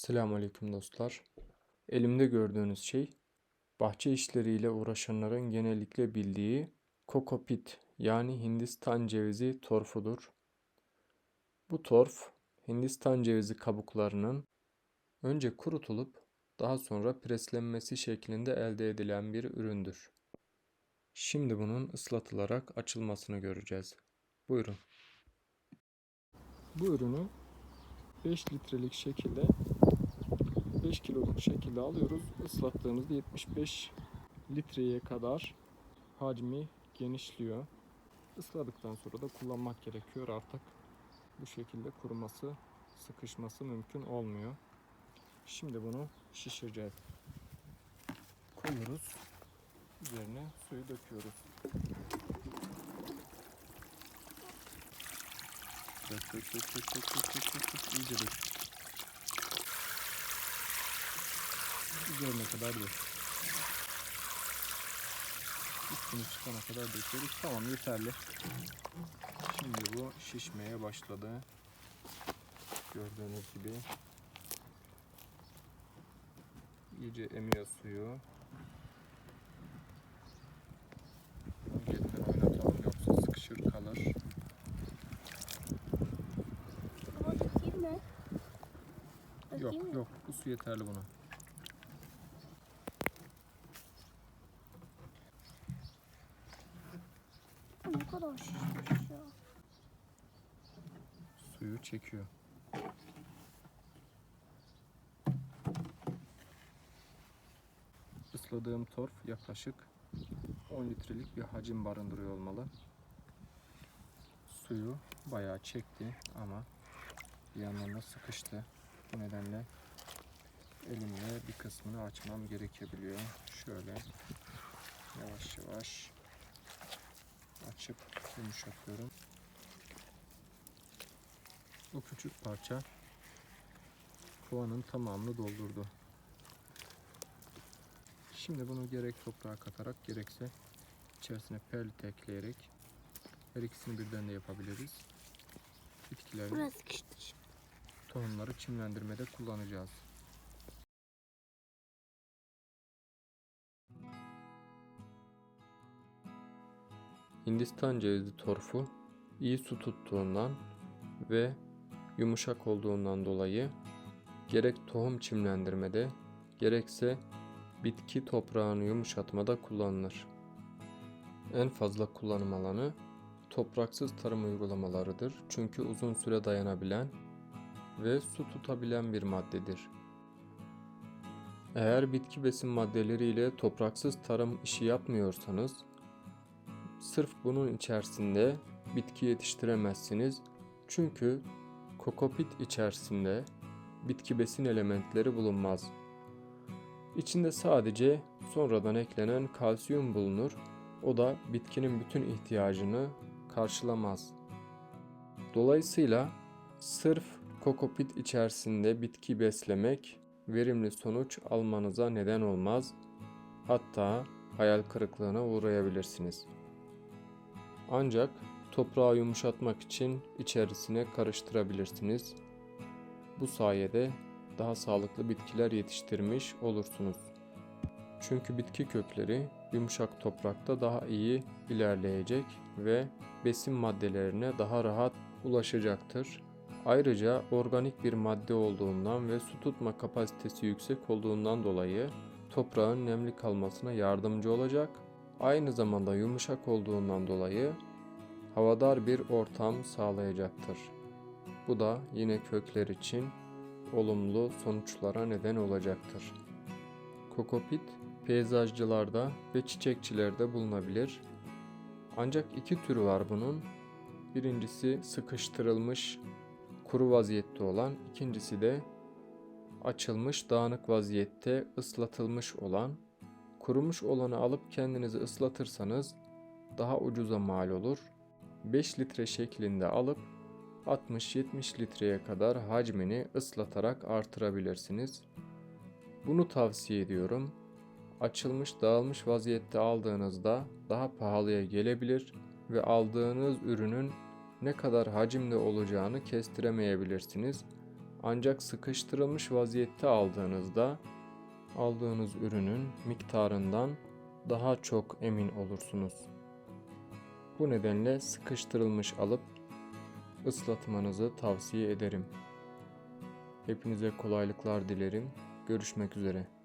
Selamünaleyküm dostlar. Elimde gördüğünüz şey bahçe işleriyle uğraşanların genellikle bildiği kokopit yani Hindistan cevizi torfudur. Bu torf Hindistan cevizi kabuklarının önce kurutulup daha sonra preslenmesi şeklinde elde edilen bir üründür. Şimdi bunun ıslatılarak açılmasını göreceğiz. Buyurun. Bu ürünü 5 litrelik şekilde 5 kiloluk şekilde alıyoruz. Islattığımızda 75 litreye kadar hacmi genişliyor. Isladıktan sonra da kullanmak gerekiyor. Artık bu şekilde kuruması, sıkışması mümkün olmuyor. Şimdi bunu şişireceğiz. Koyuyoruz. Üzerine suyu döküyoruz. Dök dök dök dök dök dök dök dök dök iyice dök. Üzerine kadar dök. Üstünü çıkana kadar döküyoruz. Tamam yeterli. Şimdi bu şişmeye başladı. Gördüğünüz gibi. İyice emiyor suyu. Yok mi? yok bu su yeterli buna. Ne kadar şişmiş ya. Suyu çekiyor. Isladığım torf yaklaşık 10 litrelik bir hacim barındırıyor olmalı. Suyu bayağı çekti ama bir yandan da sıkıştı. Bu nedenle elimle bir kısmını açmam gerekebiliyor. Şöyle yavaş yavaş açıp yumuşatıyorum. Bu küçük parça kovanın tamamını doldurdu. Şimdi bunu gerek toprağa katarak gerekse içerisine perlit ekleyerek her ikisini birden de yapabiliriz. Bitkilerin Burası sıkıştır. Tohumları çimlendirmede kullanacağız. Hindistan cevizi torfu iyi su tuttuğundan ve yumuşak olduğundan dolayı gerek tohum çimlendirmede gerekse bitki toprağını yumuşatmada kullanılır. En fazla kullanım alanı topraksız tarım uygulamalarıdır. Çünkü uzun süre dayanabilen ve su tutabilen bir maddedir. Eğer bitki besin maddeleriyle topraksız tarım işi yapmıyorsanız sırf bunun içerisinde bitki yetiştiremezsiniz. Çünkü kokopit içerisinde bitki besin elementleri bulunmaz. İçinde sadece sonradan eklenen kalsiyum bulunur. O da bitkinin bütün ihtiyacını karşılamaz. Dolayısıyla sırf kokopit içerisinde bitki beslemek verimli sonuç almanıza neden olmaz. Hatta hayal kırıklığına uğrayabilirsiniz. Ancak toprağı yumuşatmak için içerisine karıştırabilirsiniz. Bu sayede daha sağlıklı bitkiler yetiştirmiş olursunuz. Çünkü bitki kökleri yumuşak toprakta daha iyi ilerleyecek ve besin maddelerine daha rahat ulaşacaktır. Ayrıca organik bir madde olduğundan ve su tutma kapasitesi yüksek olduğundan dolayı toprağın nemli kalmasına yardımcı olacak. Aynı zamanda yumuşak olduğundan dolayı havadar bir ortam sağlayacaktır. Bu da yine kökler için olumlu sonuçlara neden olacaktır. Kokopit peyzajcılarda ve çiçekçilerde bulunabilir. Ancak iki türü var bunun. Birincisi sıkıştırılmış kuru vaziyette olan, ikincisi de açılmış dağınık vaziyette ıslatılmış olan. Kurumuş olanı alıp kendinizi ıslatırsanız daha ucuza mal olur. 5 litre şeklinde alıp 60-70 litreye kadar hacmini ıslatarak artırabilirsiniz. Bunu tavsiye ediyorum. Açılmış dağılmış vaziyette aldığınızda daha pahalıya gelebilir ve aldığınız ürünün ne kadar hacimde olacağını kestiremeyebilirsiniz. Ancak sıkıştırılmış vaziyette aldığınızda aldığınız ürünün miktarından daha çok emin olursunuz. Bu nedenle sıkıştırılmış alıp ıslatmanızı tavsiye ederim. Hepinize kolaylıklar dilerim. Görüşmek üzere.